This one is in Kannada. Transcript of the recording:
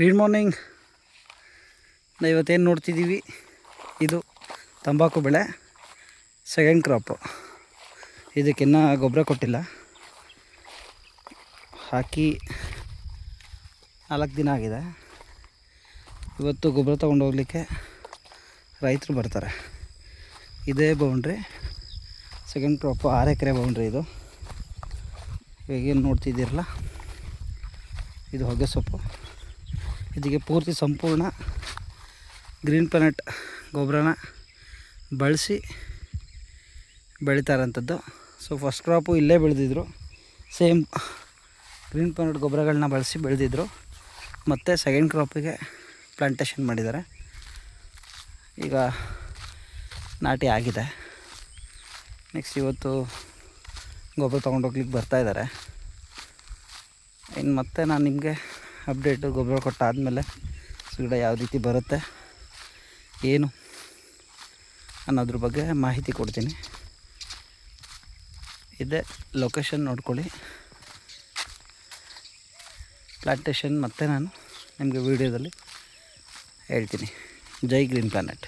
ಗ್ರೀನ್ ಮಾರ್ನಿಂಗ್ ಇವತ್ತೇನು ನೋಡ್ತಿದ್ದೀವಿ ಇದು ತಂಬಾಕು ಬೆಳೆ ಸೆಕೆಂಡ್ ಕ್ರಾಪು ಇದಕ್ಕಿನ್ನೂ ಗೊಬ್ಬರ ಕೊಟ್ಟಿಲ್ಲ. ಹಾಕಿ ನಾಲ್ಕು ದಿನ ಆಗಿದೆ. ಇವತ್ತು ಗೊಬ್ಬರ ತೊಗೊಂಡು ಹೋಗ್ಲಿಕ್ಕೆ ರೈತರು ಬರ್ತಾರೆ. ಇದೇ ಬೌಂಡ್ರಿ ಸೆಕೆಂಡ್ ಕ್ರಾಪು ಆರು ಎಕರೆ ಬೌಂಡ್ರಿ ಇದು. ಈಗೇನು ನೋಡ್ತಿದ್ದೀರಲ್ಲ? ಇದು ಹೊಗೆ ಸೊಪ್ಪು ಇದಕ್ಕೆ ಪೂರ್ತಿ ಸಂಪೂರ್ಣ ಗ್ರೀನ್ ಪ್ಲಾನೆಟ್ ಗೊಬ್ಬರನ ಬಳಸಿ ಬೆಳೀತಾರಂಥದ್ದು. ಸೊ ಫಸ್ಟ್ ಕ್ರಾಪು ಇಲ್ಲೇ ಬೆಳೆದಿದ್ರು. ಸೇಮ್ ಗ್ರೀನ್ ಪ್ಲಾನೆಟ್ ಗೊಬ್ಬರಗಳನ್ನ ಬಳಸಿ ಬೆಳೆದಿದ್ರು. ಮತ್ತು ಸೆಕೆಂಡ್ ಕ್ರಾಪಿಗೆ ಪ್ಲಾಂಟೇಷನ್ ಮಾಡಿದ್ದಾರೆ. ಈಗ ನಾಟಿ ಆಗಿದೆ. ನೆಕ್ಸ್ಟ್ ಇವತ್ತು ಗೊಬ್ಬರ ತೊಗೊಂಡೋಗ್ಲಿಕ್ಕೆ ಬರ್ತಾಯಿದ್ದಾರೆ ಇನ್ನು ಮತ್ತೆ ನಾನು ನಿಮಗೆ ಅಪ್ಡೇಟು, ಗೊಬ್ಬರ ಕೊಟ್ಟಾದಮೇಲೆ ಗಿಡ ಯಾವ ರೀತಿ ಬರುತ್ತೆ, ಏನು ಅನ್ನೋದ್ರ ಬಗ್ಗೆ ಮಾಹಿತಿ ಕೊಡ್ತೀನಿ. ಇದೇ ಲೊಕೇಶನ್ ನೋಡ್ಕೊಳ್ಳಿ. ಪ್ಲಾಂಟೇಶನ್ ಮತ್ತೆ ನಾನು ನಿಮಗೆ ವೀಡಿಯೋದಲ್ಲಿ ಹೇಳ್ತೀನಿ. ಜೈ ಗ್ರೀನ್ ಪ್ಲಾನೆಟ್